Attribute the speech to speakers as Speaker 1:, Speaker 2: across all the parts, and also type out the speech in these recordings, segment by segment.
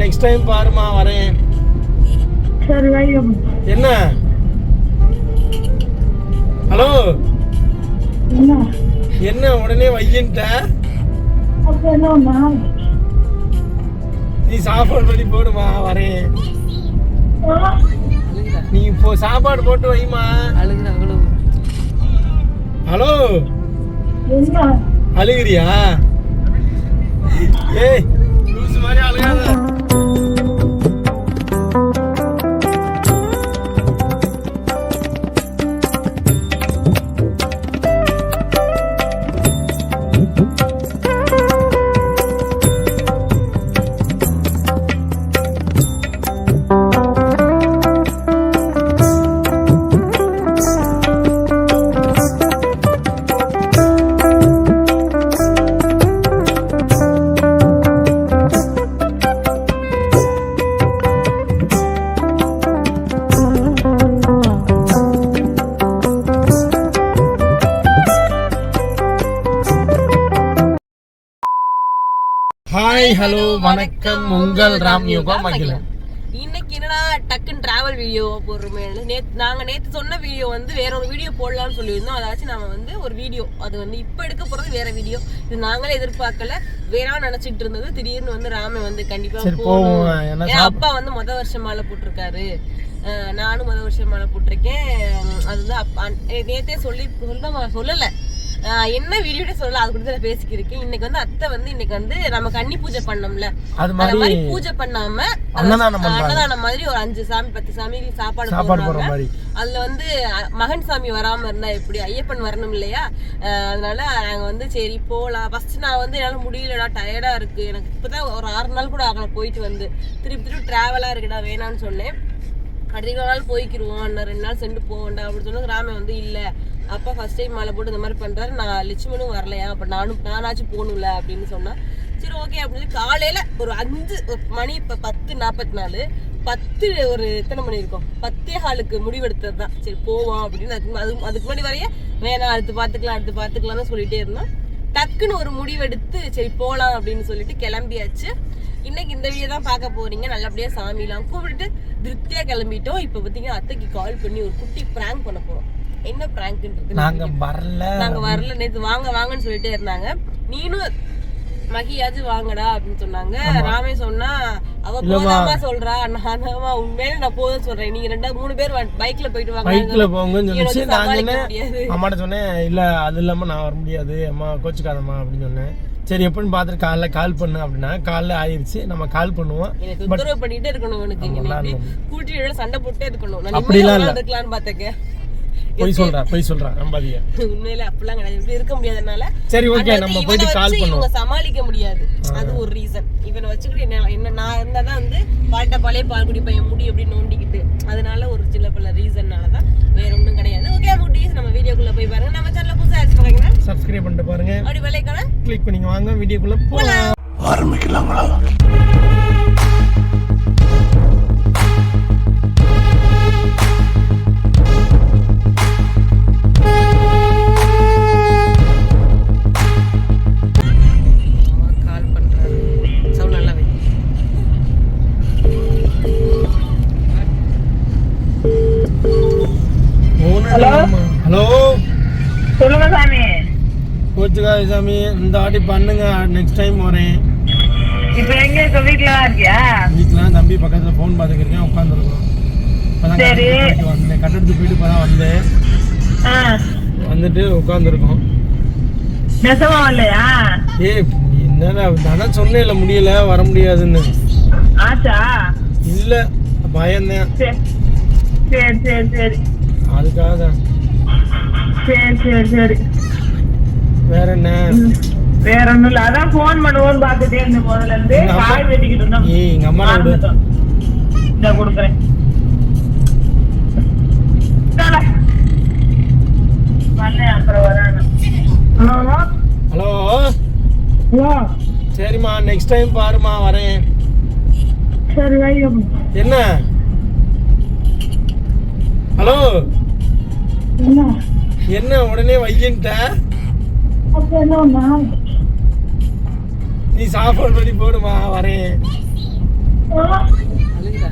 Speaker 1: Next time பாருமா வரேன். என்ன? ஹலோ?
Speaker 2: என்ன?
Speaker 1: என்ன உடனே வையின்ட்ட?
Speaker 2: அப்ப என்ன ஒண்ணா
Speaker 1: நீ சாப்பாடு பண்ணி போடுமா வரேன். நீ இப்போ சாப்பாடு போட்டு வைமா ஹலோ?
Speaker 2: என்ன?
Speaker 1: அழுகிறியா? ஏய் லூசு மாதிரி அழுகாத. ஹாய் ஹலோ வணக்கம். உங்கள் ராம் யோகா மகிழன்.
Speaker 3: இன்னைக்கு என்னடா டக்குன்னு டிராவல் வீடியோ போடுறோமே நேத்து நாங்க நேத்து சொன்ன வீடியோ வந்து வேற ஒரு வீடியோ போடலாம்னு சொல்லியிருந்தோம். அதாச்சும் நாம வந்து ஒரு வீடியோ அது வந்து இப்ப எடுக்க போறது வேற வீடியோ இது நாங்களே எதிர்பார்க்கல. வேற நினைச்சிட்டு இருந்தது. திடீர்னு வந்து ராம வந்து கண்டிப்பா
Speaker 1: போவோம். ஏன்னா
Speaker 3: அப்பா வந்து முத வருஷம் மாலை போட்டிருக்காரு. நானும் முத வருஷம் மாலை போட்டிருக்கேன். உம் அது வந்து நேத்தே சொல்லி சொல்ல சொல்லல. என்ன வீடியோட சொல்லல அது நான் பேசிக்கிருக்கேன் இன்னைக்கு வந்து அத்தை வந்து இன்னைக்கு வந்து நம்ம கன்னி பூஜை பண்ணோம்ல.
Speaker 1: அது
Speaker 3: அந்த
Speaker 1: மாதிரி
Speaker 3: பூஜை பண்ணாம
Speaker 1: அன்னதானம்
Speaker 3: மாதிரி ஒரு அஞ்சு சாமி பத்து சாமி சாப்பாடு
Speaker 1: சாப்பாடு போடுற
Speaker 3: போடுறாங்க
Speaker 1: மாதிரி.
Speaker 3: அதுல வந்து மகன் சாமி வராம இருந்தா எப்படி? ஐயப்பன் வரணும் இல்லையா? அதனால நாங்க வந்து சரி போலாம். ஃபர்ஸ்ட் நான் வந்து என்னால முடியலடா டயர்டா இருக்கு. எனக்கு இப்பதான் ஒரு ஆறு நாள் கூட ஆகல போயிட்டு வந்து. திருப்பி திருப்பி டிராவலா இருக்குடா வேணாம்னு சொன்னேன். அடுத்த நாள் போய்க்கிருவோம். இன்னும் ரெண்டு நாள் சென்று போவோம்டா அப்படின்னு சொன்னால் ராமே வந்து இல்லை. அப்பா ஃபர்ஸ்ட் டைம் மாலை போட்டு இந்த மாதிரி பண்ணுறாரு நான் லட்சுமணும் வரலையா? அப்போ நானும் நானாச்சும் போகணும்ல அப்படின்னு சொன்னால் சரி ஓகே அப்படின்னு சொல்லி ஒரு அஞ்சு மணி இப்போ பத்து நாற்பத்தி நாலு பத்து ஒரு எத்தனை மணி இருக்கும்? பத்தே ஹாலுக்கு முடிவெடுத்தது தான் சரி போவோம் அப்படின்னு அதுக்கு அது அதுக்கு முன்னாடி வரைய வேணாம் அடுத்து பார்த்துக்கலாம் அடுத்து பார்த்துக்கலாம்னு சொல்லிட்டே இருந்தோம். டக்குன்னு ஒரு முடிவெடுத்து சரி போகலாம் அப்படின்னு சொல்லிட்டு கிளம்பியாச்சு. இன்னைக்கு இந்த வீடியோ தான் பார்க்க போறீங்க. நல்லபடியா சாமிலாம் கும்பிட்டுட்டு திருப்தியா கிளம்பிட்டோம். இப்போ பார்த்தீங்கன்னா அத்தைக்கு கால் பண்ணி ஒரு குட்டி பிராங்க் பண்ண போறோம். என்ன பிராங்க்ன்றது
Speaker 1: நாங்க வரல.
Speaker 3: நாங்க வரல. நேத்து வாங்க வாங்கன்னு சொல்லிட்டே இருந்தாங்க. நீனும் மகியாச்சும் வாங்கடா அப்படின்னு சொன்னாங்க. ராமே சொன்னா அவ போதாமா சொல்றா. நான் உண்மையில நான் போதும் சொல்றேன். நீங்க ரெண்டா மூணு பேர் பைக்ல போயிட்டு வாங்க.
Speaker 1: பைக்ல போங்கன்னு சொல்லிச்சு. நான் சொன்னேன் அம்மாட்ட சொன்னேன் இல்ல அது இல்லாம நான் வர முடியாது. அம்மா கோச்சுக்காதம்மா அப்படின்னு சொன்னேன். சரி எப்படின்னு பார்த்துட்டு காலைல கால் பண்ணு அப்படின்னா காலைல ஆயிருச்சு நம்ம கால் பண்ணுவோம்.
Speaker 3: எனக்கு உத்தரவு பண்ணிட்டே இருக்கணும் உனக்கு கூட்டிட்டு சண்டை போட்டே இருக்கணும்.
Speaker 1: அப்படிலாம்
Speaker 3: இருக்கலாம்னு பார்த்தேங்க
Speaker 1: பொய் சொல்றா பொய் சொல்றா நம்பாதீங்க
Speaker 3: உண்மையில அப்படிலாம் கிடையாது. இப்படி இருக்க முடியாதனால
Speaker 1: சரி ஓகே நம்ம போயிட்டு கால் பண்ணுவோம்.
Speaker 3: இவங்க சமாளிக்க முடியாது. அது ஒரு ரீசன் இவனை வச்சுக்கிட்டு என்ன என்ன நான் இருந்தா தான் வந்து பால்ட்ட பாலே பால் குடிப்பேன் என் முடி அப்படி நோண்டிக்கிட்டு. அதனால ஒரு சில பல ரீசன்னால தான் வேற ஒண்ணும் கிடையாது. ஓகே குட்டீஸ் நம்ம வீடியோக்குள்ள போய் பாருங்க. நம்ம சேனல்ல புதுசா ஆச்சு பாருங்க.
Speaker 1: சப்ஸ்கிரைப் பண்ணிட்டு பாருங்க.
Speaker 3: அப்படி விலைக்கான
Speaker 1: கிளிக் பண்ணிங்க வாங்க வீடியோக்குள்ள போலாம்.
Speaker 4: ஆரம்பிக்கலாங்களா?
Speaker 2: சாமி
Speaker 1: இந்த வாட்டி பண்ணுங்க நெக்ஸ்ட் டைம் வரேன்.
Speaker 2: இப்ப எங்க இருக்க? வீட்டுல தான் இருக்கியா?
Speaker 1: வீட்டுல தம்பி பக்கத்துல ஃபோன் பார்த்துக்கிருக்கேன் உட்காந்துருக்கோம் இப்பதான்
Speaker 2: சரி.
Speaker 1: வந்தேன் கட்டடத்துக்கு போயிட்டு இப்பதான் வந்தேன். வந்துட்டு உட்காந்துருக்கோம்
Speaker 2: நெசமா வரலையா?
Speaker 1: ஏ என்னடா தானே சொன்னேன்ல முடியல வர முடியாதுன்னு.
Speaker 2: ஆச்சா?
Speaker 1: இல்ல பயந்தேன்.
Speaker 2: சரி சரி சரி சரி.
Speaker 1: அதுக்காக தான்
Speaker 2: சரி சரி சரி.
Speaker 1: வேற என்ன.
Speaker 2: வேற ஒண்ணும் இல்ல அதான் போன் பண்ணுவோம்னு பாத்துட்டே இருந்த. முதல்ல இருந்து காய் வெட்டிக்கிட்டு இருந்தோம்.
Speaker 1: ஏய் எங்க அம்மா.
Speaker 2: இந்தா கொடுக்குறேன். ஹலோ?
Speaker 1: சரிம்மா நெக்ஸ்ட் டைம் பாருமா வரேன். என்ன? ஹலோ?
Speaker 2: என்ன
Speaker 1: உடனே வையின்ட்ட? நீ சாப்பாடு பண்ணி போடுமா வரேன்.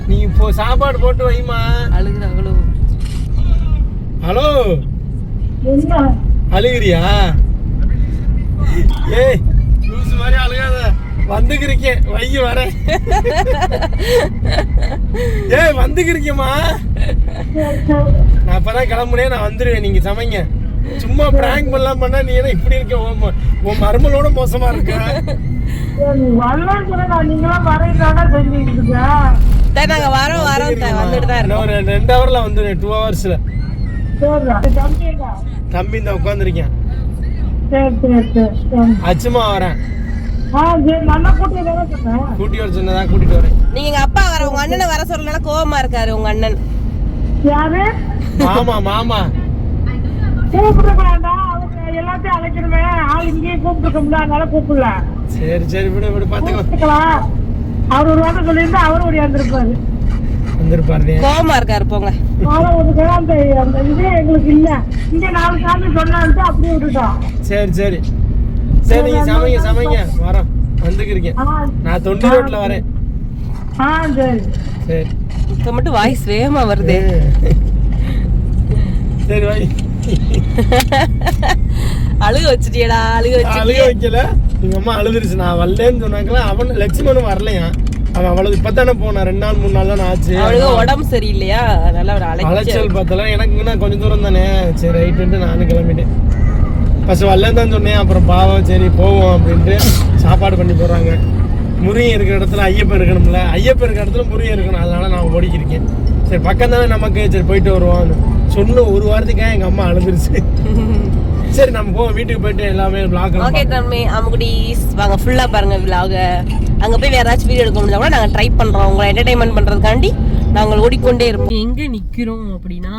Speaker 1: நீ இப்போ சாப்பாடு போட்டு வைமா
Speaker 3: அழுகுறா அவ்வளோ
Speaker 1: ஹலோ.
Speaker 2: என்ன?
Speaker 1: அழுகிறியா? ஏய் லூசு மாதிரி அழுகாத. வந்துக்கிருக்கேன் வை வரேன் ஏய் வந்துக்கிருக்கேம்மா. நான் அப்பதான் கிளம்புனேன் நான் வந்துடுவேன் நீங்க சமைங்க. சும்மா பிராங்க் பண்ணலாம் பண்ணா நீ என்ன இப்படி இருக்க? உன் மருமலோட மோசமா இருக்க?
Speaker 3: நாங்க வரோம் வரோம் த- வந்துட்டு தான் இருக்கோம்.
Speaker 1: ரெண்டு ஹவர்ல வந்துடுவேன் டூ ஹவர்ஸ்ல தம்பி இந்த உட்காந்துருக்கேன். அச்சுமா வரேன்.
Speaker 2: கூட்டி
Speaker 1: வர சொன்னதா கூட்டிட்டு வரேன்.
Speaker 3: நீங்க எங்க அப்பா வர உங்க அண்ணனை வர சொல்லல கோவமா இருக்காரு உங்க அண்ணன்.
Speaker 2: யாரு?
Speaker 1: மாமா மாமா.
Speaker 2: கூப்பிட வேண்டாம் அவங்க எல்லாத்தையும் அழைக்கணுமே. ஆள் இங்கேயே கூப்பிட்டுருக்கோம்ல அதனால கூப்பிடல.
Speaker 1: சரி சரி விடு விடு பாத்துக்கோ
Speaker 2: கூப்பிட்டுக்கலாம். அவர் ஒரு வாரம் சொல்லியிருந்தா அவர் ஓடியாந்துருப்பாரு
Speaker 1: வந்திருப்பாரு.
Speaker 3: கோவமா இருக்காரு போங்க.
Speaker 2: அந்த அந்த இது எங்களுக்கு இல்ல. இங்க நாலு சாமி சொன்னான்ட்டு அப்படியே விட்டுட்டோம்.
Speaker 1: சரி சரி. சரி நீங்க சமைங்க சமைங்க. வரோம். வந்துக்கிருக்கேன்
Speaker 2: ஆ
Speaker 1: நான் தொண்டி ரோட்ல வரேன்.
Speaker 2: ஆ சரி.
Speaker 1: சரி.
Speaker 3: இப்ப மட்டும் வாய்ஸ் வேகமா வருது.
Speaker 1: சரி வை
Speaker 3: அழுக வச்சுட்டியடா அழுக
Speaker 1: அழுக
Speaker 3: வச்சுட்டியே.
Speaker 1: வைக்கல. எங்க அம்மா அழுதுருச்சு. நான் வரலன்னு சொன்னாங்களா? அவன் லட்சுமணன் வரலையா? அவன் அவ்வளவு இப்பதானே போனான். ரெண்டு நாள் மூணு நாள் தான் ஆச்சு.
Speaker 3: அவளுக்கு உடம்பு சரியில்லையா? அதனால அழைச்சு
Speaker 1: அலைச்சல் பார்த்தல. எனக்கு இன்னும் கொஞ்சம் தூரம் தானே. சரி ரைட்டுன்ட்டு நானும் கிளம்பிட்டேன். ஃபர்ஸ்ட் வரலன்னு தான் சொன்னேன். அப்புறம் பாவம் சரி போவோம் அப்படின்ட்டு சாப்பாடு பண்ணி போடுறாங்க. முருகன் இருக்கிற இடத்துல ஐயப்பன் இருக்கணும்ல. ஐயப்பன் இருக்கிற இடத்துல முருகன் இருக்கணும். அதனால நான் ஓடிக்கிருக்கேன் சரி பக்கம் தானே நமக்கு? சரி போயிட்டு வருவோம் சொன்ன ஒரு வாரத்துக்காக எங்கள் அம்மா அழுதுருச்சு. சரி நம்ம போவோம் வீட்டுக்கு போயிட்டு எல்லாமே பிளாக்
Speaker 3: ஓகே தம்பி அமுகுடிஸ். வாங்க ஃபுல்லா பாருங்க விலாக அங்க போய் வேற ஏதாச்சும் வீடியோ எடுக்க முடிஞ்சா கூட நாங்க ட்ரை பண்றோம். உங்களை என்டர்டைன்மெண்ட் பண்றதுக்காண்டி நாங்கள் ஓடிக்கொண்டே இருப்போம். எங்க நிக்கிறோம் அப்படின்னா?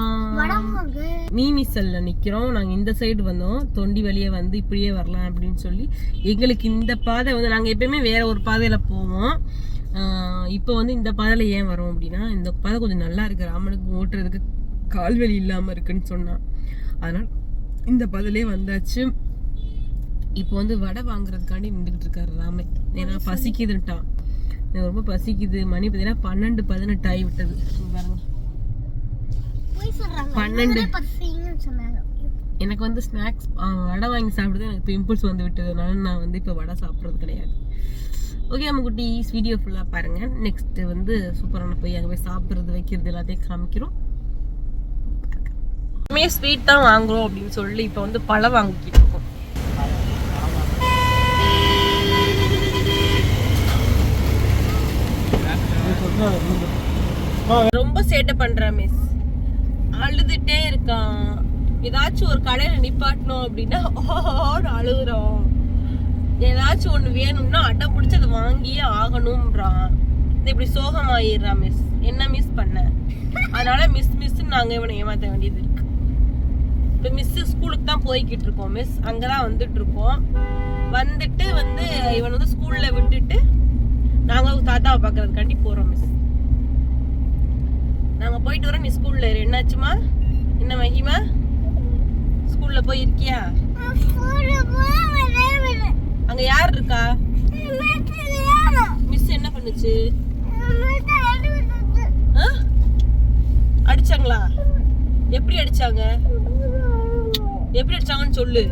Speaker 3: மீமிசல்ல நிக்கிறோம். நாங்க இந்த சைடு வந்தோம். தொண்டி வழியே வந்து இப்படியே வரலாம் அப்படின்னு சொல்லி எங்களுக்கு இந்த பாதை வந்து நாங்க எப்பயுமே வேற ஒரு பாதையில போவோம். இப்போ வந்து இந்த பாதையில ஏன் வரோம் அப்படின்னா இந்த பாதை கொஞ்சம் நல்லா இருக்கு. ராமனுக்கு ஓட்டுறதுக்கு கால்வெளி இல்லாம இருக்குன்னு சொன்னான் அதனால இந்த பாதையிலே வந்தாச்சு. இப்போ வந்து வடை வாங்குறதுக்காண்டி நின்றுக்கிட்டு இருக்காரு ராமே. ஏன்னா பசிக்குதுன்ட்டான். எனக்கு ரொம்ப பசிக்குது. மணி பார்த்தீங்கன்னா பன்னெண்டு பதினெட்டு ஆகி விட்டது. பன்னெண்டு. எனக்கு வந்து ஸ்நாக்ஸ் வடை வாங்கி சாப்பிடுறது எனக்கு பிம்பிள்ஸ் வந்து விட்டது அதனால நான் வந்து இப்போ வடை சாப்பிட்றது கிடையாது. ஓகே நம்ம குட்டீஸ் வீடியோ ஃபுல்லாக பாருங்க. நெக்ஸ்ட் வந்து சூப்பரான போய் அங்கே போய் சாப்பிட்றது வைக்கிறது எல்லாத்தையும் காமிக்கிறோம். எப்பவுமே ஸ்வீட் தான் வாங்குறோம் அப்படின்னு சொல்லி இப்போ வந்து பழம் வாங்கிக்கிட்டு இருக்கோம். ரொம்ப சேட்டை பண்றான் மிஸ் அழுதுட்டே இருக்கான். ஏதாச்சும் ஒரு கடையில நிப்பாட்டணும் அப்படின்னா ஓன்னு அழுகுறோம் ஏதாச்சும் ஒண்ணு வேணும்னா அடம் பிடிச்சி அதை வாங்கியே ஆகணும்ன்றான். இது இப்படி சோகமாயிடுறான் மிஸ் என்ன மிஸ் பண்ண? அதனால மிஸ் மிஸ் நாங்க இவனை ஏமாத்த வேண்டியது இருக்கு. இப்போ மிஸ்ஸு ஸ்கூலுக்கு தான் போய்கிட்டு இருக்கோம் மிஸ் அங்கதான் வந்துட்டு இருக்கோம் வந்துட்டு வந்து இவன் வந்து ஸ்கூலில் விட்டுட்டு நாங்கள் தாத்தாவை பார்க்கறதுக்காண்டி போகிறோம் மிஸ் நாங்கள் போயிட்டு வரோம் நீ ஸ்கூலில் இரு. என்னாச்சுமா? என்ன மகிமா? ஸ்கூலில் போய் இருக்கியா யார் இருக்கா? மிஸ் என்ன பண்ணுச்சு? ஆ? அடிச்சாங்களா? எப்படி அடிச்சாங்க? எப்படி அடிச்சாங்கன்னு சொல்லு.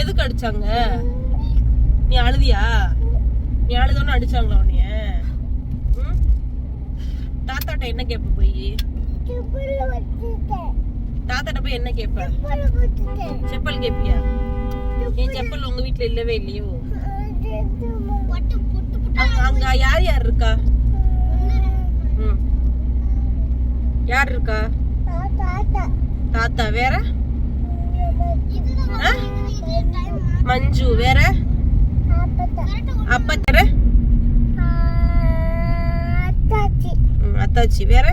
Speaker 3: எதுக்கு அடிச்சாங்க? நீ அழுதியா? நீ அழுதோன்னு அடிச்சாங்களா உன்னைய? தாத்தாட்ட என்ன கேப்ப போய்? தாத்தாட்ட போய் என்ன கேப்ப? செப்பல் கேப்பியா? என் செப்பல் உங்க வீட்ல இல்லவே இல்லையோ? அங்க யார் யார் இருக்கா? ம். யார் இருக்கா? தாத்தா வேற? மஞ்சு வேற? அப்பா வேற ம், அத்தாச்சி வேற?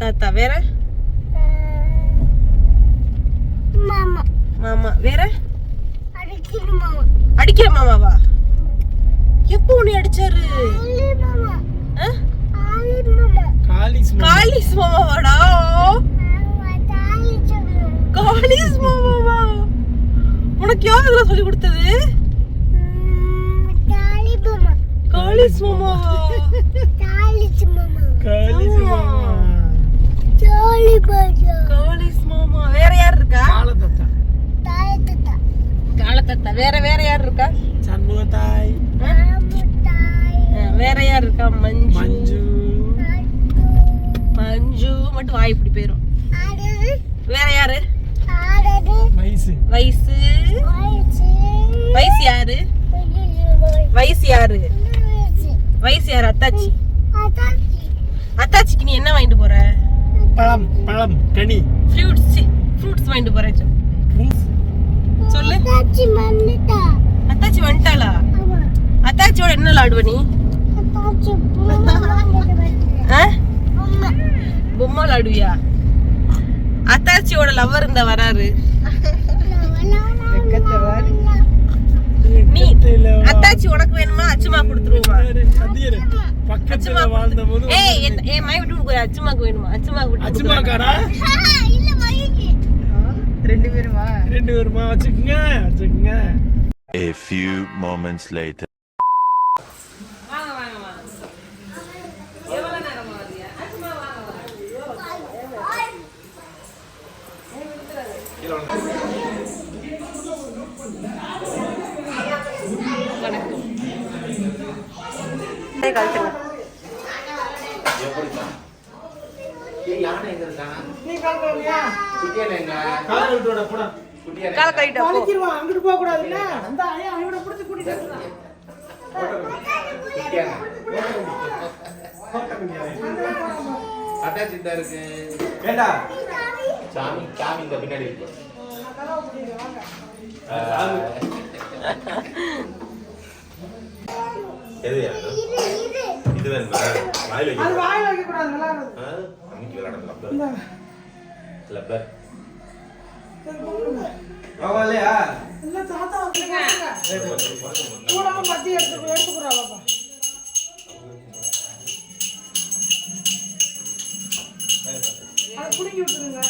Speaker 3: தாத்தா வேற? மாமா வேற? அடிக்கிற மாமாவா? எப்போ உன்னை அடிச்சாரு?
Speaker 1: Kallis
Speaker 3: Kallis மாமாவாடா? காலிஸ் மாமாவா உனக்கு யார் இதெல்லாம் சொல்லி கொடுத்தது? காலிஸ் மாமாவா
Speaker 1: காலிஸ் மாமா
Speaker 3: காலிஸ் மாமா வேற யார் இருக்கா?
Speaker 1: காலத்தத்தா.
Speaker 3: காலத்தத்தா. வேற வேற யார் இருக்கா
Speaker 1: சண்முகத்தாய்
Speaker 3: ஆ, வேற யார் இருக்கா மஞ்சு
Speaker 1: மஞ்சு
Speaker 3: மஞ்சு மட்டும் வாய் இப்படி போயிரும் வேற யாரு
Speaker 1: வயசு
Speaker 3: வயசு வயசு யாரு வயசு யாரு வயசு யாரு அத்தாச்சி. அத்தாச்சிக்கு நீ என்ன வாங்கிட்டு போற?
Speaker 1: பழம் பழம் கனி.
Speaker 3: ஃப்ரூட்ஸ் ஃப்ரூட்ஸ் வாங்கிட்டு போறேன் சொல்லு. அத்தாச்சி வந்துட்டாளா? அத்தாச்சியோட என்ன விளாடுவ நீ? ஆ? பொம்மை. விளாடுவியா? அத்தாச்சியோட லவ்வர் இந்த வராரு. நீ அத்தாச்சி உனக்கு வேணுமா? அச்சுமா கொடுத்துருவோமா?
Speaker 1: பக்கத்துல
Speaker 3: அச்சுமா
Speaker 1: வாழ்ந்த போது
Speaker 3: ஏய் என்- ஏய் மை விட்டு கொடுக்குற அச்சுமாக்கு வேணுமா அச்சுமாக்கு விட்டு
Speaker 1: அச்சுமா
Speaker 3: கொடுக்குறா.
Speaker 1: காடா ரெண்டு பேருமா? வச்சுக்கோங்க வச்சுக்கோங்க.
Speaker 4: A few moments later.
Speaker 3: வாங்க வாங்க வாங்க எவ்வளவு நேரமா வரியா அச்சுமா வாங்க வாங்க வணக்கம் டேய், கழட்டுங்க.
Speaker 1: கால் விட்டோட போடா
Speaker 3: காலை கழிட்டா போ
Speaker 2: வலிக்கிருவான் அங்கிட்டு போக கூடாதுல்ல அந்த ஐயா அவனை பிடிச்சி கூட்டிட்டு வந்துடுறான்.
Speaker 5: அட்டாச் இந்த இருக்கு.
Speaker 1: ஏண்டா?
Speaker 5: சாமி சாமி இந்த பின்னாடி இருக்கு. எது இது? வேணுமா? வாயில
Speaker 2: அது
Speaker 5: வைக்க
Speaker 2: வாயில வைக்க கூடாது நல்லா இருக்குது.
Speaker 5: அன்னைக்கு லப்பர்.
Speaker 2: தாத்தா பத்தி எடுத்து பிடுங்கி விட்டுருங்க.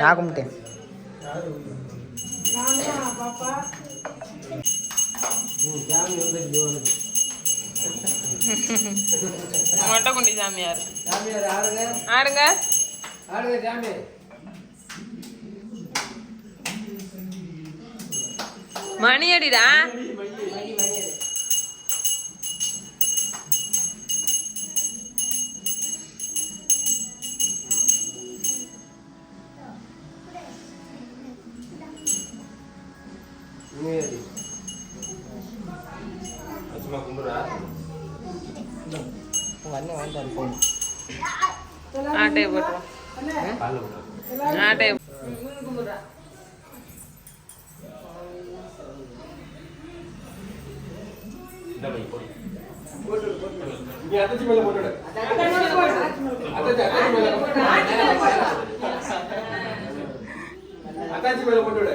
Speaker 6: நான் கும்பிட்டேன்.
Speaker 2: நான் பாப்பா.
Speaker 3: மொட்டைக்குண்டி சாமியார். ஆடுங்க. மணி அடிடா.
Speaker 5: சும்மா கும்பிடுறா
Speaker 6: வந்து வந்து போகணும்
Speaker 3: ஆட்டையை போட்டுருவோம்
Speaker 5: காலில் விடுறா
Speaker 3: ஆட்டையை
Speaker 5: இந்த பை போடு
Speaker 1: நீ அத்தச்சி மேல போட்டுடு அத்தாச்சி மேல போட்டுடு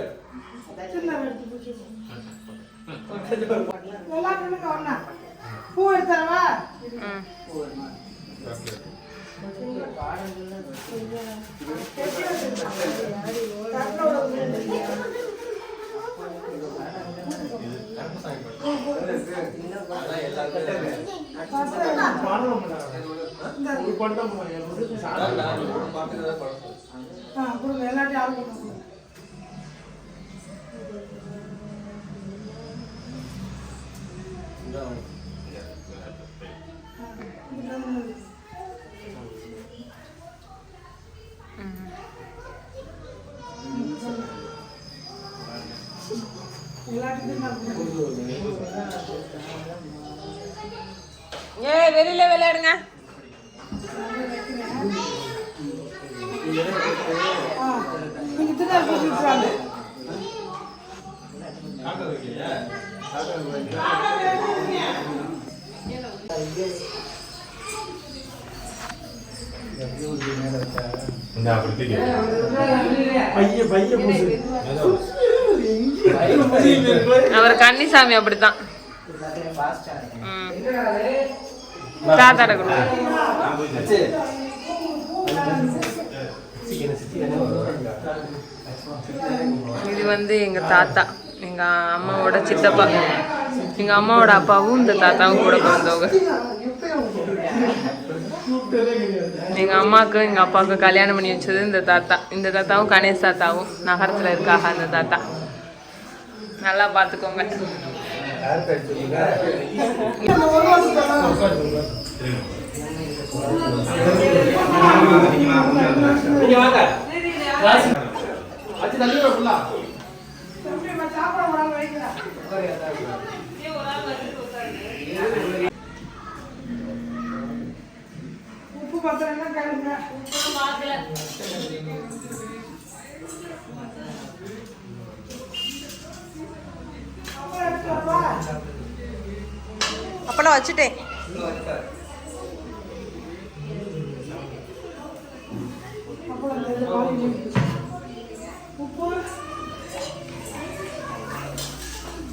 Speaker 2: சின்ன எடுத்து பிடிச்சி எல்லாம் நின்னுங்க ஒண்ணா பூ எடுத்துறவா ஆ எல்லாத்தையும் ஆள் கொடுங்க.
Speaker 3: ஏ வெளியில விளையாடுங்க. அவர் கன்னிசாமி அப்படித்தான். தாத்தாட இது வந்து எங்க தாத்தா எங்க அம்மாவோட சித்தப்பா. எங்க அம்மாவோட அப்பாவும் இந்த தாத்தாவும் கூட பிறந்தவங்க. எங்க அம்மாவுக்கும் எங்க அப்பாவுக்கும் கல்யாணம் பண்ணி வச்சது இந்த தாத்தா. இந்த தாத்தாவும் கணேஷ் தாத்தாவும். நகரத்துல இருக்காக அந்த தாத்தா. நல்லா பாத்துக்கோங்க.
Speaker 2: சாப்பிட வாங்க உப்பு பத்திரம்
Speaker 3: அப்பளம் வச்சுட்டேன்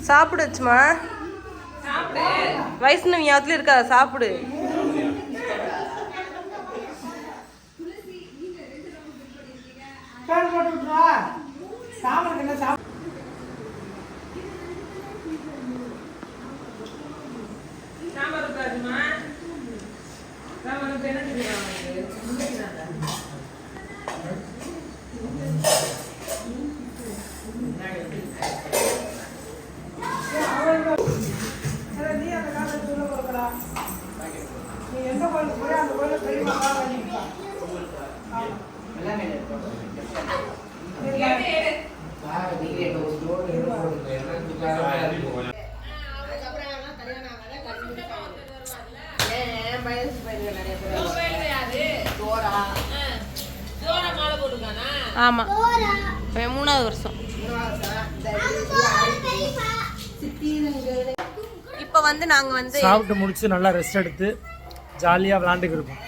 Speaker 3: சாப்பிடுச்சுமா வைஷ்ணவி அதுல இருக்கா சாப்பிடு.
Speaker 2: பேன் போட்டு விட்டுருவா சாப்பிடுங்க என்ன சாப்பிடு நீ அந்த காலத்துல உள்ள போறா நீ எந்த கோயிலுக்கு போய் அந்த கோயில பெரியமா வாங்கிப்பா
Speaker 3: ஆமா. அவன் மூணாவது வருஷம். இப்போ வந்து நாங்க வந்து
Speaker 1: சாப்பிட்டு முடிச்சு நல்லா ரெஸ்ட் எடுத்து ஜாலியா விளாண்டுக்கு இருக்கோம்.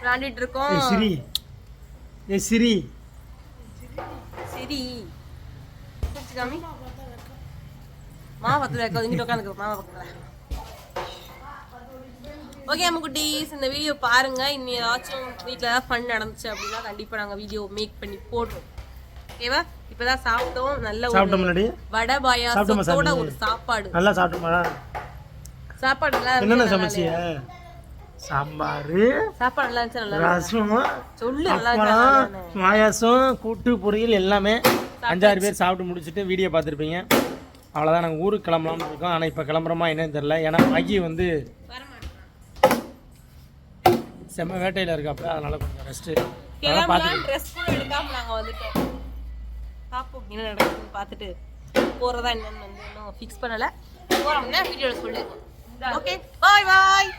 Speaker 3: விளையாண்டுட்டு இருக்கோம்.
Speaker 1: சிரி. ஏய் சிரி.
Speaker 3: சரி. சிரிச்சு காமி மாமா பக்கத்துல இருக்க இங்கிட்ட உட்காந்துக்க மாமா பக்கத்துல. ஓகே அம்மா குட்டீஸ் இந்த வீடியோ பாருங்க. இன்னி ஏதாச்சும் வீட்டில் ஏதாவது ஃபன் நடந்துச்சு அப்படின்னா கண்டிப்பாக நாங்கள் வீடியோ மேக் பண்ணி போடுறோம். ஓகேவா இப்போதான் சாப்பிட்டோம். நல்ல
Speaker 1: சாப்பிட்ட
Speaker 3: ஒரு
Speaker 1: முன்னாடி?
Speaker 3: வடை
Speaker 1: சாப்பிட்டோமா
Speaker 3: பாயாசத்தோட? ஒரு சாப்பாடு.
Speaker 1: நல்லா சாப்பிட்டோமா?
Speaker 3: சாப்பாடு நல்லா
Speaker 1: என்னென்ன சமைச்சிய? சாம்பார்
Speaker 3: சாப்பாடு நல்லா இருந்துச்சு நல்லா.
Speaker 1: ரசம்
Speaker 3: சொல்லு நல்லா.
Speaker 1: பாயாசம் கூட்டு பொரியல் எல்லாமே அஞ்சாறு பேர் சாப்பிட்டு முடிச்சுட்டு வீடியோ பார்த்துருப்பீங்க. அவ்வளோதான் நாங்கள் ஊருக்கு கிளம்பலாம்னு இருக்கோம். ஆனால் இப்போ கிளம்புறோமா என்னன்னு தெரில ஏன்னா மகி வந்து செம்ம வேட்டையில் இருக்காப்புல அதனால கொஞ்சம் ரெஸ்ட்டு அதெல்லாம் பார்த்துட்டு.
Speaker 3: ட்ரெஸ் கூட எடுக்காம நாங்க வந்துட்டோம். பார்ப்போம் என்ன நடக்குதுன்னு பார்த்துட்டு போறதா என்னன்னு வந்து இன்னும் ஃபிக்ஸ் பண்ணல. போறோம்னா வீடியோல சொல்லிடுவோம் ஓகே பாய் பாய்